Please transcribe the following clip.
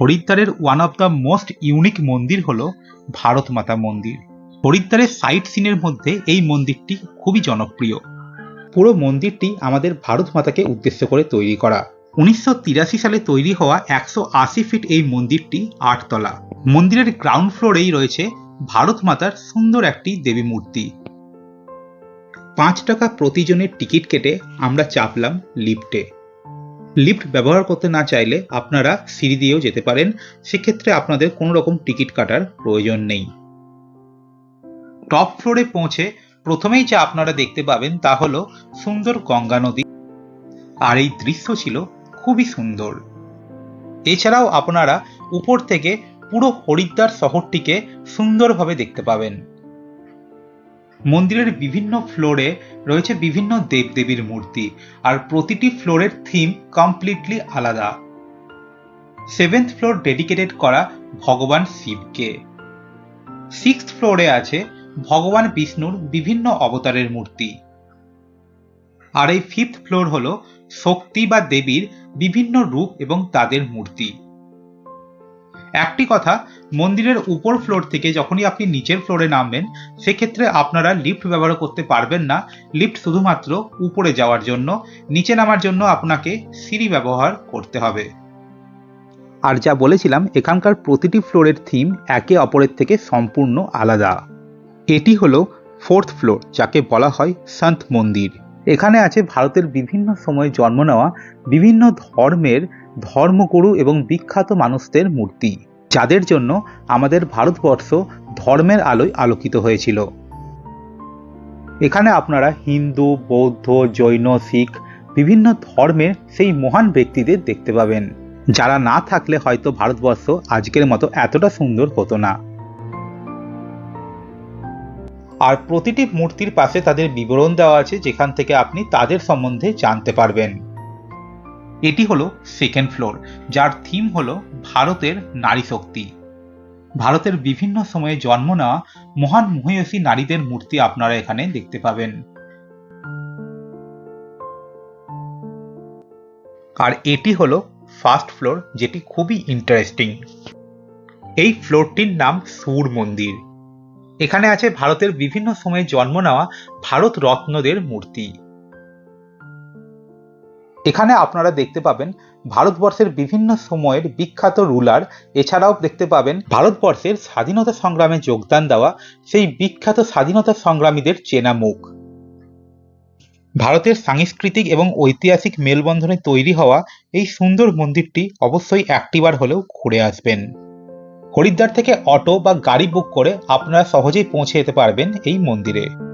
হরিদ্বারের one of the most unique মন্দির হল ভারত মাতা মন্দির। হরিদ্বারের সাইট সিনের মধ্যে এই মন্দিরটি খুবই জনপ্রিয়। পুরো মন্দিরটি আমাদের ভারত মাতাকে উদ্দেশ্য করে তৈরি করা। উনিশশো তিরাশি সালে তৈরি হওয়া একশো আশি ফিট এই মন্দিরটি আটতলা। মন্দিরের গ্রাউন্ড ফ্লোরেই রয়েছে ভারত মাতার সুন্দর একটি দেবী মূর্তি। পাঁচ টাকা প্রতিজনের টিকিট কেটে আমরা চাপলাম লিফটে। লিফট ব্যবহার করতে না চাইলে আপনারা সিঁড়ি দিয়েও যেতে পারেন। সেক্ষেত্রে আপনাদের কোনো রকম টিকিট কাটার প্রয়োজন নেই। টপ ফ্লোরে পৌঁছে প্রথমেই যা আপনারা দেখতে পাবেন তা হলো সুন্দর গঙ্গা নদী। আর এই দৃশ্য ছিল খুবই সুন্দর। এছাড়াও আপনারা উপর থেকে পুরো হরিদ্বার শহরটিকে সুন্দরভাবে দেখতে পাবেন। মন্দিরের বিভিন্ন ফ্লোরে রয়েছে বিভিন্ন দেবদেবীর মূর্তি, আর প্রতিটি ফ্লোরের থিম কমপ্লিটলি আলাদা। সেভেন্থ ফ্লোর ডেডিকেটেড করা ভগবান শিবকে। সিক্স ফ্লোরে আছে ভগবান বিষ্ণুর বিভিন্ন অবতারের মূর্তি। আর এই ফিফথ ফ্লোর হলো শক্তি বা দেবীর বিভিন্ন রূপ এবং তাদের মূর্তি। একটি কথা, মন্দিরের উপর ফ্লোর থেকে যখনই আপনি নিচের ফ্লোরে নামবেন, সেক্ষেত্রে আপনারা লিফট ব্যবহার করতে পারবেন না। লিফট শুধুমাত্র উপরে যাওয়ার জন্য, নিচে নামার জন্য আপনাকে সিঁড়ি ব্যবহার করতে হবে। আর যা বলেছিলাম, এখানকার প্রতিটি ফ্লোরের থিম একে অপরের থেকে সম্পূর্ণ আলাদা। এটি হলো ফোর্থ ফ্লোর যাকে বলা হয় সন্ত মন্দির। এখানে আছে ভারতের বিভিন্ন সময়ে জন্ম নেওয়া বিভিন্ন ধর্মের ধর্মগুরু এবং বিখ্যাত মানুষদের মূর্তি, যাদের জন্য আমাদের ভারতবর্ষ ধর্মের আলোয় আলোকিত হয়েছিল। এখানে আপনারা হিন্দু, বৌদ্ধ, জৈন, শিখ বিভিন্ন ধর্মের সেই মহান ব্যক্তিদের দেখতে পাবেন। যারা না থাকলে হয়তো ভারতবর্ষ আজকের মতো এতটা সুন্দর হতো না। আর প্রতিটি মূর্তির পাশে তাদের বিবরণ দেওয়া আছে, যেখান থেকে আপনি তাদের সম্বন্ধে জানতে পারবেন। এটি হলো সেকেন্ড ফ্লোর যার থিম হলো ভারতের নারী শক্তি। ভারতের বিভিন্ন সময়ে জন্ম নেওয়া মহান মহিষী নারীদের মূর্তি আপনারা এখানে দেখতে পাবেন। আর এটি হলো ফার্স্ট ফ্লোর যেটি খুবই ইন্টারেস্টিং এই ফ্লোরটির নাম সুর মন্দির। এখানে আছে ভারতের বিভিন্ন সময়ে জন্ম নেওয়া ভারত রত্নদের মূর্তি। এখানে আপনারা দেখতে পাবেন ভারতবর্ষের বিভিন্ন সময়ের বিখ্যাত রুলার। এছাড়াও দেখতে পাবেন ভারতবর্ষের স্বাধীনতা সংগ্রামে যোগদান দেওয়া সেই বিখ্যাত স্বাধীনতা সংগ্রামীদের চেনা মুখ। ভারতের সাংস্কৃতিক এবং ঐতিহাসিক মেলবন্ধনে তৈরি হওয়া এই সুন্দর মন্দিরটি অবশ্যই একটিবার হলেও ঘুরে আসবেন। হরিদ্বার থেকে অটো বা গাড়ি বুক করে আপনারা সহজেই পৌঁছে যেতে পারবেন এই মন্দিরে।